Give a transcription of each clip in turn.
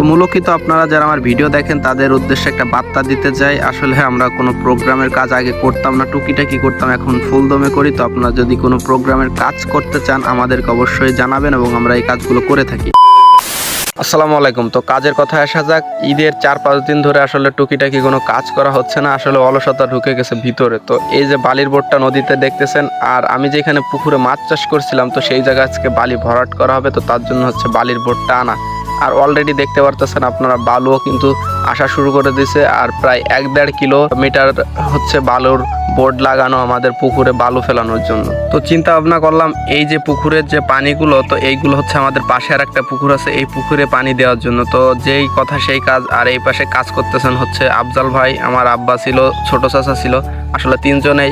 তো মূলকিত আপনারা যারা আমার ভিডিও দেখেন, তাদের উদ্দেশ্যে একটা বার্তা দিতে চাই। আসলে আমরা কোনো প্রোগ্রামের কাজ আগে করতাম না, টুকিটাকি করতাম, এখন ফুল দমে করি। তো আপনারা যদি কোনো প্রোগ্রামের কাজ করতে চান, আমাদেরকে অবশ্যই জানাবেন এবং আমরা এই কাজগুলো করে থাকি। আসসালামু আলাইকুম। তো কাজের কথা আসা যাক, ঈদের চার পাঁচ দিন ধরে আসলে টুকিটাকি কোনো কাজ করা হচ্ছে না, আসলে অলসতা ঢুকে গেছে ভিতরে। তো এই যে বালির বোটটা নদীতে দেখতেছেন, আর আমি যেখানে পুকুরে মাছ চাষ করছিলাম, তো সেই জায়গা আজকে বালি ভরাট করা হবে, তো তার জন্য হচ্ছে বালির বোটটা আনা। আর অলরেডি দেখতে পারতেছেন আপনারা বালুও কিন্তু আসা শুরু করে দিয়েছে আর প্রায় এক দেড় কিলোমিটার হচ্ছে বালুর বোর্ড লাগানো আমাদের পুকুরে বালু ফেলানোর জন্য। তো চিন্তা ভাবনা করলাম, এই যে পুকুরের যে পানিগুলো, তো এইগুলো হচ্ছে আমাদের পাশে আর একটা পুকুর আছে, এই পুকুরে পানি দেওয়ার জন্য। তো যেই কথা সেই কাজ, আর এই পাশে কাজ করতেছেন হচ্ছে আফজাল ভাই, আমার আব্বা ছিল, ছোট চাচা ছিল। আসলে তিনজনেই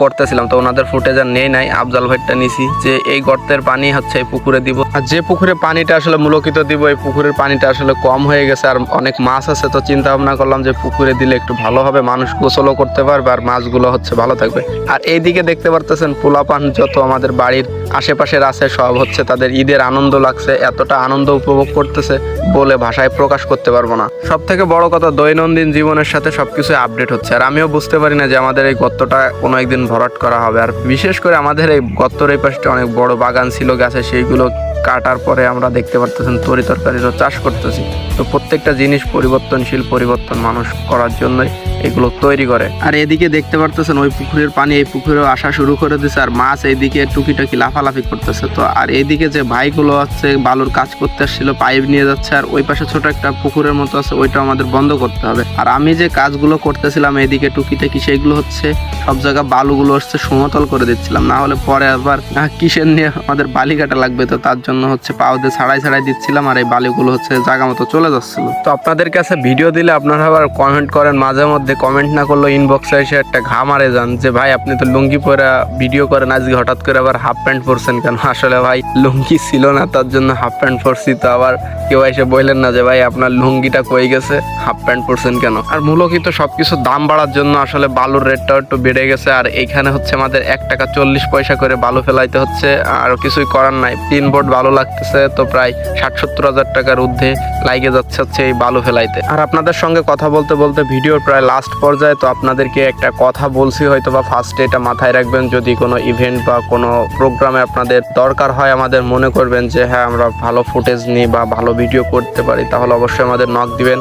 করতেছিলাম। তো ওনাদের ফুটেজ আর নেই নাই। আফজাল ভাইটা নিছি যে এই গর্তের পানি হচ্ছে এই পুকুরে দিব। আর যে পুকুরে পানিটা আসলে মূলকিত দিব, এই পুকুরের পানিটা আসলে কম হয়ে গেছে। আর অনেক মাছ আছে, তো চিন্তা ভাবনা করলাম যে পুকুরে দিলে একটু ভালো হবে। মানুষ গোসলও করতে পারবে আর মাছগুলো হচ্ছে ভালো থাকবে। আর এইদিকে দেখতে পারতেছেন পোলাপান যত আমাদের বাড়ির আশেপাশের আছে, সব হচ্ছে তাদের ঈদের আনন্দ লাগছে। এতটা আনন্দ উপভোগ করতেছে বলে ভাষায় প্রকাশ করতে পারব না। সব থেকে বড় কথা, দৈনন্দিন জীবনের সাথে সবকিছু আপডেট হচ্ছে। আর আমিও বুঝতে পারি না যে আমাদের এই গর্তটা কোনো একদিন ভরাট করা হবে। আর বিশেষ করে আমাদের এই গত্তর এই পাশটা অনেক বড় বাগান ছিল, গাছে সেইগুলো কাটার পরে আমরা দেখতে পারতেছেন তরি তরকারিরও চাষ করতেছি। তো প্রত্যেকটা জিনিস পরিবর্তনশীল পরিবর্তন মানুষ করার জন্যই এগুলো তৈরি করে। আর এদিকে দেখতে পারতেছেন ওই পুকুরের পানি, এই পুকুরেও আসা শুরু করে দিছে, আর মাছ এইদিকে টুকিটাকি লাফালাফি করতেছে। তো আর এইদিকে যে ভাইগুলো হচ্ছে বালুর কাজ করতে আসছিল, পাইপ নিয়ে যাচ্ছে, আর ওই পাশে ছোট একটা পুকুরের মতো আছে ওইটা আমাদের বন্ধ করতে হবে। আর আমি যে কাজগুলো করতেছিলাম এইদিকে টুকিটাকি সেইগুলো হচ্ছে, সব জায়গা বালুগুলো হচ্ছে সমতল করে দিচ্ছিলাম। না হলে পরে আবার কিসের নিয়ে আমাদের বালি কাটা লাগবে তো তার জন্য হচ্ছে পাও দিয়ে ছাড়াই ছাড়াই দিচ্ছিলাম আর এই বালিগুলো হচ্ছে জায়গা মতো চলে যাচ্ছিল। তো আপনাদের কাছে ভিডিও দিলে আপনারা আবার কমেন্ট করেন, মাঝে মধ্যে কমেন্ট না করলেও ইনবক্সে এসে একটা ঘা মারে যান যে, ভাই, আপনি তো লুঙ্গি পরে ভিডিও করেন, আজকে হঠাৎ করে আবার হাফ প্যান্ট পরছেন কেন? আসলে ভাই, লুঙ্গি ছিল না, তার জন্য হাফ প্যান্ট পরছি তো আবার কেউ এসে বললেন না যে, ভাই, আপনার লুঙ্গিটা কই গেছে? হাফ প্যান্ট পরছেন কেন? আর মূলত সবকিছু দাম বাড়ার জন্য আসলে বালুর রেটটাও একটু বেড়ে গেছে, আর এইখানে হচ্ছে আমাদের এক টাকা চল্লিশ পয়সা করে বালু ফেলাইতে হচ্ছে, আর কিছুই করার নাই। তিন বোর্ড বালু লাগতেছে, তো প্রায় ষাট সত্তর হাজার টাকার ঊর্ধ্বে লাইগে যাচ্ছে হচ্ছে এই বালু ফেলাইতে। আর আপনাদের সঙ্গে কথা বলতে বলতে ভিডিওর প্রায় লাস্ট পর্যায়ে, তো আপনাদেরকে একটা কথা বলছি, হয়তো বা ফার্স্টে এটা মাথায় রাখবেন, যদি কোনো ইভেন্ট বা কোনো প্রোগ্রামে আপনাদের দরকার হয়, আমাদের মনে করবেন যে হ্যাঁ আমরা ভালো ফুটেজ নিই বা ভালো ভিডিও করতে পারি, তাহলে অবশ্যই আমাদের নক দিবেন।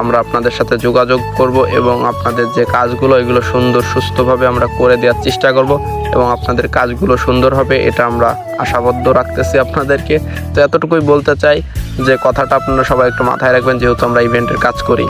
আমরা আপনাদের সাথে যোগাযোগ করব এবং আপনাদের যে কাজগুলো, এগুলো সুন্দর সুস্থভাবে আমরা করে দেওয়ার চেষ্টা করব এবং আপনাদের কাজগুলো সুন্দর হবে, এটা আমরা আশাবদ্ধ রাখতেছি আপনাদেরকে। তো এতটুকুই বলতে চাই যে, কথাটা আপনারা সবাই একটু মাথায় রাখবেন, যেহেতু আমরা ইভেন্টের কাজ করি।